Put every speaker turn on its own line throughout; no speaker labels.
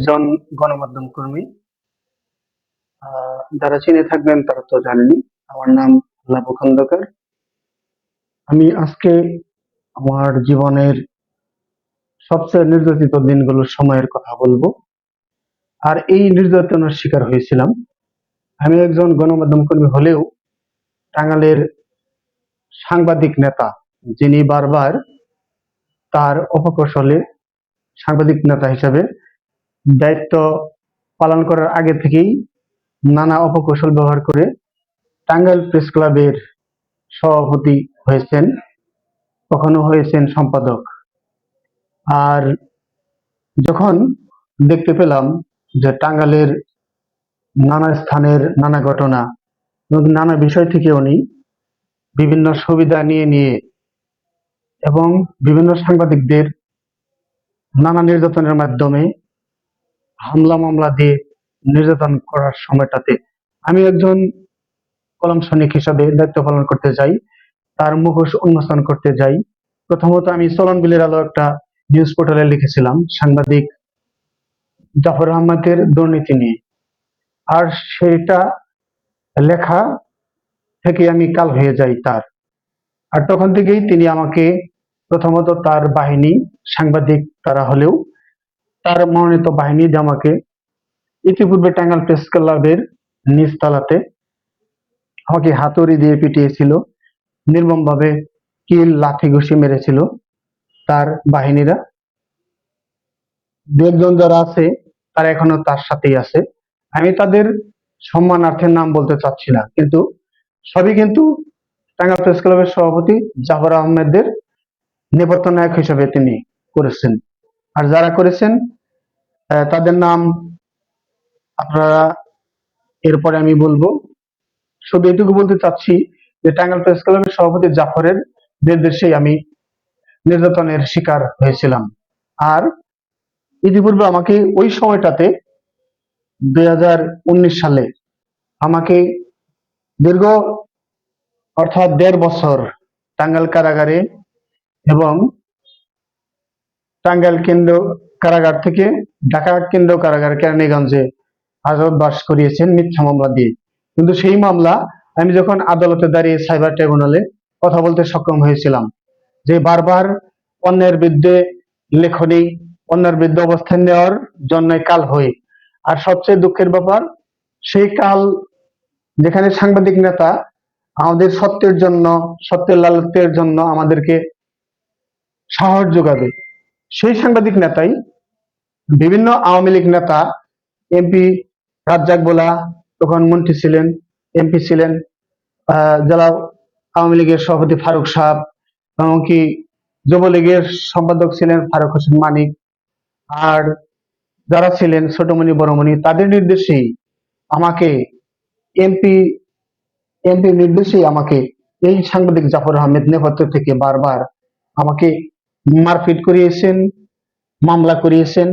একজন গণমাধ্যম কর্মী। যারা চিনে থাকবেন তারা তো জানেনি আমার নাম লাভু খন্দকার আমি আজকে আমার জীবনের সবচেয়ে নির্যাতিত দিনগুলোর সময়ের কথা বলব। আর এই নির্যাতনের শিকার হয়েছিলাম। আমি একজন গণমাধ্যম কর্মী হলেও টাঙ্গালের সাংবাদিক নেতা, যিনি বারবার তার অপকৌশলে সাংবাদিক নেতা হিসেবে দায়িত্ব পালন করার আগে থেকেই নানা অপকৌশল ব্যবহার করে টাঙ্গাইল প্রেস ক্লাবের সভাপতি হয়েছেন, কখনো হয়েছেন সম্পাদক। আর যখন দেখতে পেলাম যে টাঙ্গালের নানা স্থানের নানা ঘটনা এবং নানা বিষয় থেকে উনি বিভিন্ন সুবিধা নিয়ে নিয়ে এবং বিভিন্ন সাংবাদিকদের নানা নির্যাতনের মাধ্যমে হামলা মামলা দিয়ে নির্যাতন করার সময়টাতে আমি একজন কলম সৈনিক হিসাবে দায়িত্ব পালন করতে যাই, তার মুখোশ উন্মোচন করতে যাই। প্রথমত আমি চলন বিলের আলো একটা নিউজ পোর্টালে লিখেছিলাম, সাংবাদিক জাফর আহমদের দুর্নীতি নিয়ে। আর সেটা লেখা থেকে আমি কাল হয়ে যাই তার। আর তখন থেকেই তিনি আমাকে প্রথমত তার বাহিনী সাংবাদিক তারা হলেও তার মনোনীত বাহিনী জামাকে ইতিপূর্বে টাঙ্গাল প্রেস ক্লাবের নিচ তলাতে আমাকে হাতুড়ি দিয়ে পিটিয়েছিল, নির্মমভাবে কিল, লাঠি, ঘুষি মেরেছিল তার বাহিনীরা। দু একজন যারা আছে, তারা এখনও তার সাথেই আছে। আমি তাদের সম্মানার্থে নাম বলতে চাচ্ছি না, কিন্তু সবই কিন্তু টাঙ্গাল প্রেস ক্লাবের সভাপতি জাফর আহমেদের নেপথ্য নায়ক হিসেবে তিনি করেছেন। আর যারা করেছেন তাদের নাম আপনারা এরপরে আমি বলব। শুধু এটুকু বলতে চাচ্ছি যে টাঙ্গাইল প্রেস ক্লাবের সভাপতি জাফরের নির্দেশেই আমি নির্যাতনের শিকার হয়েছিলাম। আর ইতিপূর্বে আমাকে ওই সময়টাতে দু হাজার উনিশ সালে আমাকে দীর্ঘ অর্থাৎ দেড় বছর টাঙ্গাল কারাগারে এবং টাঙ্গাইল কেন্দ্র কারাগার থেকে ঢাকা কেন্দ্র কারাগার কেরানীগঞ্জে আজাদ বাস করিয়েছেন মিথ্যা মামলা দিয়ে। কিন্তু সেই মামলা আমি যখন আদালতে দাঁড়িয়ে সাইবার ট্রাইব্যুনালে কথা বলতে সক্ষম হয়েছিলাম যে বারবার অন্যের বিরুদ্ধে লেখনী, অন্যের বিরুদ্ধে অবস্থান নেওয়ার জন্য কাল হয়ে আর সবচেয়ে দুঃখের ব্যাপার, সেই কাল যেখানে সাংবাদিক নেতা আমাদের সত্যের জন্য, সত্যের লালতের জন্য আমাদেরকে সাহস যোগাবে সেই সাংবাদিক নেতাই বিভিন্ন আওয়ামী লীগ নেতা এমপি রাজ্জাক বোলা, তখন মন্ত্রী ছিলেন এমপি ছিলেন জেলা আওয়ামী লীগের সভাপতি ফারুক সাহেব, এমনকি যুবলীগের সম্পাদক ছিলেন ফারুক হোসেন মানিক, আর যারা ছিলেন ছোটমণি, বড়মণি, তাদের নির্দেশেই আমাকে এমপি এমপি নির্দেশেই আমাকে এই সাংবাদিক জাফর আহমেদ নেপথ্য থেকে বারবার আমাকে মারপিট করিয়েছেন, মামলা করিয়েছেন,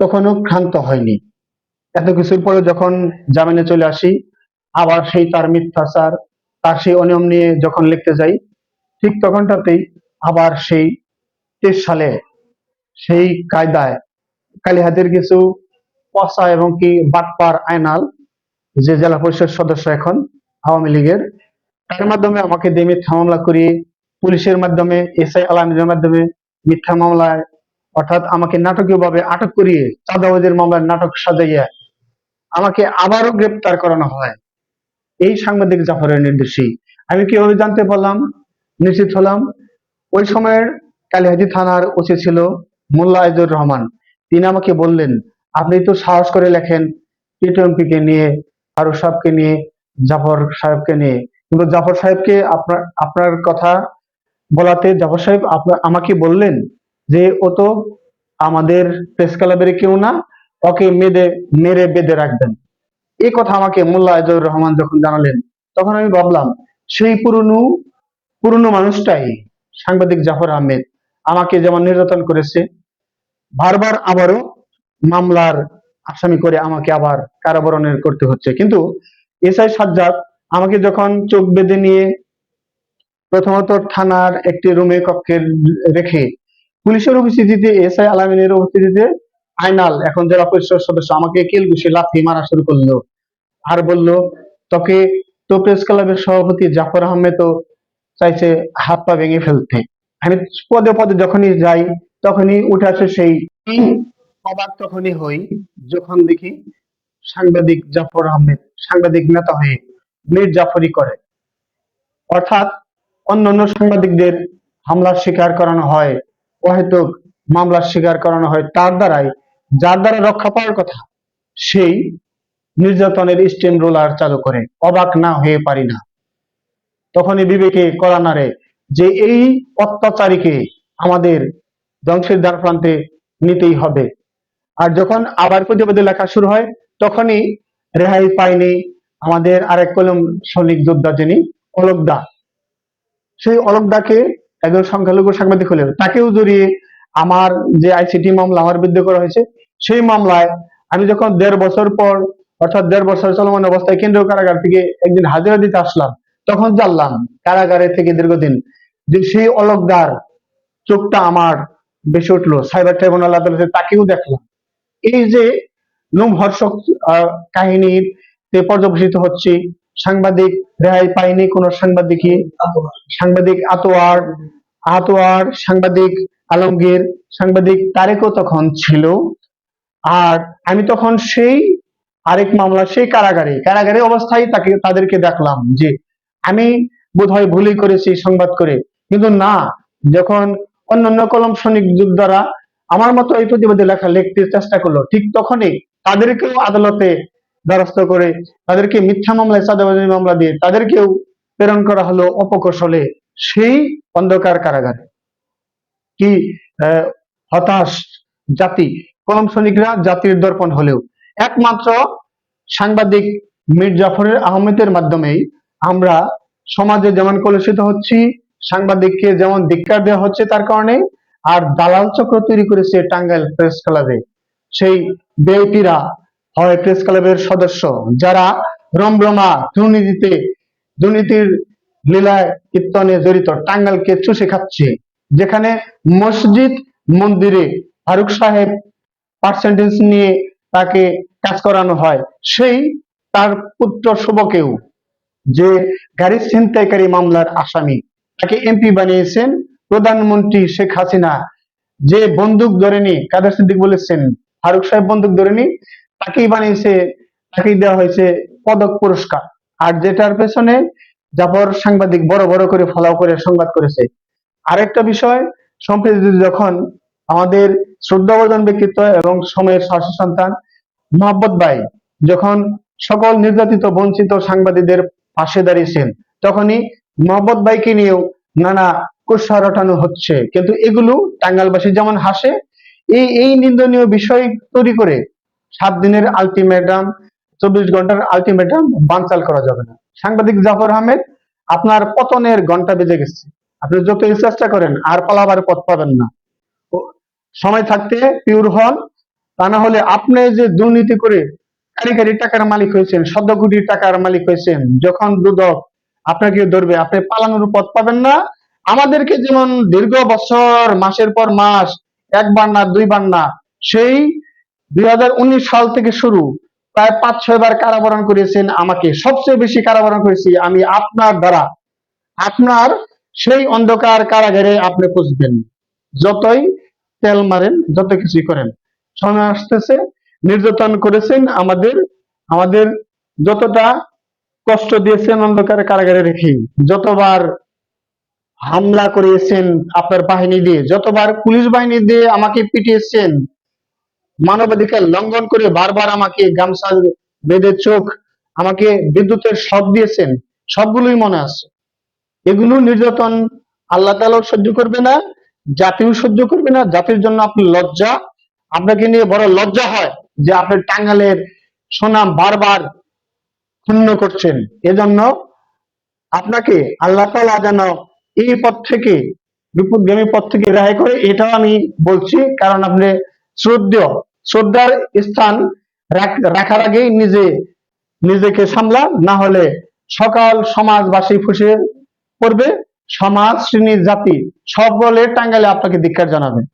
তখনও ক্ষান্ত হয়নি। এত কিছুর পরে যখন জামিনে চলে আসি, আবার সেই তার মিথ্যাচার, তার সেই অনিয়ম নিয়ে যখন লিখতে যাই, ঠিক তখনটাতেই আবার সেই তেইশ সালে সেই কায়দায় কালীহাতের কিছু পচা এবং কি বাটপার আয়নাল যে জেলা পরিষদ সদস্য এখন আওয়ামী লীগের, তার মাধ্যমে আমাকে দিয়ে মামলা করিয়ে পুলিশের মাধ্যমে, এসআই আলামিনের মাধ্যমে মিথ্যা মামলায়, অর্থাৎ আমাকে নাটকীয় ভাবে আটক করিয়ে চাঁদাবাজের মামলার নাটক সাজাইয়া আমাকে আবারও গ্রেপ্তার করানো হয়। এই সাংবাদিক জাফরের নির্দেশেই। আমি কীভাবে জানতে পারলাম? নিশ্চিত হলাম, ওই সময়ের কালিহাজি থানার ওসি ছিল মোল্লা আইজুর রহমান। তিনি আমাকে বললেন, আপনি তো সাহস করে লেখেন টি কে নিয়ে, ফারুক সাহেবকে নিয়ে, জাফর সাহেবকে নিয়ে। কিন্তু জাফর সাহেবকে আপনার আপনার কথা বলাতে জাফর সাহেব আমাকে বললেন যে, ও তো আমাদের প্রেস ক্লাবের কেউ না, ওকে মেরে মেরে বেঁধে রাখবেন। এই কথা আমাকে মোল্লা আইজুর রহমান যখন জানালেন, তখন আমি ভাবলাম, সেই পুরনো পুরনো মানুষটাই সাংবাদিক জাফর আহমেদ আমাকে যেমন নির্যাতন করেছে, বারবার আবারও মামলার আসামি করে আমাকে আবার কারাবরণের করতে হচ্ছে। কিন্তু এসআই সাজ্জাদ আমাকে যখন চোখ বেঁধে নিয়ে প্রথমত থানার একটি রুমে কক্ষে রেখে পুলিশের উপস্থিতিতে, এসআই আলামিনের উপস্থিতিতে আইনাল এখন জেলা পরিষদ সদস্য আমাকে কিল ঘুষে লাথি মারা শুরু করল। আর বলল, তোকে তো প্রেস ক্লাবের সভাপতি জাফর আহমেদও চাইছে হাত পা ভেঙে ফেলতে। আমি পদে পদে যখনই যাই, তখনই উঠে আসে সেই অবাক তখনই হই যখন দেখি সাংবাদিক জাফর আহমেদ, সাংবাদিক নেতা হয়ে মীর জাফরি করে। অর্থাৎ অন্যান্য সাংবাদিকদের হামলার শিকার করানো হয়, অহেতুক মামলার শিকার করানো হয় তার দ্বারাই, যার দ্বারা রক্ষা পাওয়ার কথা, সেই নির্যাতনের স্টেম রোলার চালু করে, অবাক না হয়ে পারি না। তখনই বিবেকে করানারে যে এই অত্যাচারীকে আমাদের ধ্বংসের দ্বার প্রান্তে নিতেই হবে। আর যখন আবার প্রতিবাদে লেখা শুরু হয়, তখনই রেহাই পায়নি আমাদের আরেক কলম সৈনিক যোদ্ধা যিনি অলকদা সেই অলকদাকে একজন সংখ্যালঘু সাংবাদিক হলেও তাকেও জড়িয়ে আমার যে আইসিটি মামলা আমার বিরুদ্ধে করা হয়েছে, সেই মামলায় আমি যখন দেড় বছর পর, অর্থাৎ দেড় বছর চলমান অবস্থায় কেন্দ্রীয় কারাগার থেকে একদিন হাজিরা দিতে আসলাম, তখন জানলাম কারাগারে থেকে দীর্ঘদিন যে সেই অলকদার চোখটা আমার বেশি উঠল, সাইবার ট্রাইব্যুনাল আদালতে তাকেও দেখলাম। এই যে লোমহর্ষক কাহিনীর পর্যবেসিত হচ্ছে সাংবাদিক রেহাই পায়নি কোন সাংবাদিকই। সাংবাদিক আতোয়ার আতোয়ার সাংবাদিক আলমগীর, সাংবাদিক তারেকও তখন ছিল। আর আমি তখন সেই আরেক মামলা, সেই কারাগারে কারাগারে অবস্থায় তাকে, তাদেরকে দেখলাম যে আমি বোধহয় ভুলই করেছি, সংবাদ করে। কিন্তু না, যখন অন্যান্য কলম সৈনিক যোদ্ধারা আমার মতো এই প্রতিবাদে লেখা, লিখতে চেষ্টা করল, ঠিক তখনই তাদেরকেও আদালতে দ্বারস্থ করে তাদেরকে মিথ্যা মামলায় চাঁদাবাজি মামলা দিয়ে তাদেরকেও প্রেরণ করা হলো অপকৌশলে সেই অন্ধকার কারাগারে। কি হতাশ জাতি, কলম সৈনিকরা জাতির দর্পণ হলেও। একমাত্র সাংবাদিক মীর জাফরের আহমেদের মাধ্যমেই আমরা সমাজে যেমন কলুষিত হচ্ছি, সাংবাদিককে যেমন ধিক্কার দেওয়া হচ্ছে তার কারণে আর দালাল চক্র তৈরি করেছে টাঙ্গাইল প্রেস ক্লাবে। সেই বেউটিরা হয় প্রেস ক্লাবের সদস্য যারা রমরমা দুর্নীতিতে, দুর্নীতির লীলায় কীর্তনে জড়িত টাঙ্গাইলকে চুষে খাচ্ছে যেখানে মসজিদ মন্দিরে ফারুক সাহেব পার্সেন্টেজ নিয়ে তাকে কাজ করানো হয়। সেই তার পুত্র শুভকেও যে গাড়ি ছিনতাইকারী মামলার আসামি, তাকে এমপি বানিয়েছেন প্রধানমন্ত্রী শেখ হাসিনা। যে বন্দুক ধরেনি কাদের সিদ্দিক বলেছেন? ফারুক সাহেব বন্দুক ধরেনি তাকেই বানিয়েছে, তাকেই দেওয়া হয়েছে পদক পুরস্কার। আর যেটার পেছনে জাফর সাংবাদিক বড় বড় করে ফলাও করে সংবাদ করেছে। আরেকটা বিষয়, সম্প্রতি যখন আমাদের শ্রদ্ধাবর্ধন ব্যক্তিত্ব এবং সময়ের শাসক সন্তান মোহাম্মদ ভাই যখন সকল নির্যাতিত, বঞ্চিত সাংবাদিকদের পাশে দাঁড়িয়েছেন, তখনই মোহাম্মদ ভাইকে নিয়েও নানা কুৎসা রটানো হচ্ছে। কিন্তু এগুলো টাঙ্গালবাসী যেমন হাসে, এই এই নিন্দনীয় বিষয় তৈরি করে সাত দিনের আলটিমেটাম চব্বিশ ঘণ্টার আলটিমেটাম বানচাল করা যাবে না। সাংবাদিক জাফর আহমেদ, আপনার পতনের ঘণ্টা বেজে গেছে। আপনি যতই চেষ্টা করেন, আর পালাবার পথ পাবেন না। সময় থাকতে পিওর হন। তা না হলে আপনি যে দুর্নীতি করে কারি কারি টাকার মালিক হয়েছেন, শত কোটি টাকার মালিক হয়েছেন, যখন দুদক আপনাকে ধরবে, আপনি পালানোর পথ পাবেন না। আমাদেরকে যেমন দীর্ঘ বছর, মাসের পর মাস, একবার না, দুইবার না, সেই দুই হাজার উনিশ সাল থেকে শুরু প্রায় পাঁচ, ছয় বার কারাবরণ করেছেন আমাকে। সবচেয়ে বেশি কারাবরণ করেছি আমি আপনার দ্বারা। আপনার সেই অন্ধকার কারাগারে আপনি খুঁজবেন যতই তেল মারেন, যত কিছুই করেন। সময় আসতেছে, নির্যাতন করেছেন আমাদের আমাদের যতটা কষ্ট দিয়েছেন অন্ধকার কারাগারে রেখে, যতবার হামলা করিয়েছেন আপনার বাহিনী দিয়ে, যতবার পুলিশ বাহিনী দিয়ে আমাকে পিটিয়েছেন মানবাধিকার লঙ্ঘন করে বারবার আমাকে গামছা বেঁধে চোখ, আমাকে বিদ্যুতের শক দিয়েছেন, সবগুলোই মনে আছে। এগুলো নির্যাতন আল্লাহ তালাও সহ্য করবে না, জাতিও সহ্য করবে না, জাতির জন্য আপনি লজ্জা। আপনাকে নিয়ে বড় লজ্জা হয় যে আপনি টাঙ্গালের সুনাম বারবার ক্ষুণ্ণ করছেন। এজন্য আপনাকে আল্লাহ তালা যেন এই পথ থেকে, বিপদগামী পথ থেকে রেহাই করে, এটাও আমি বলছি, কারণ আপনি শ্রদ্ধেয়। শ্রদ্ধার স্থান রাখ- রাখার আগেই নিজে, নিজেকে সামলা, না হলে সকাল সমাজবাসী ফুসে পড়বে। সমাজ শ্রেণির জাতি সকলে টাঙ্গালে আপনাকে ধিক্ষার জানাবে।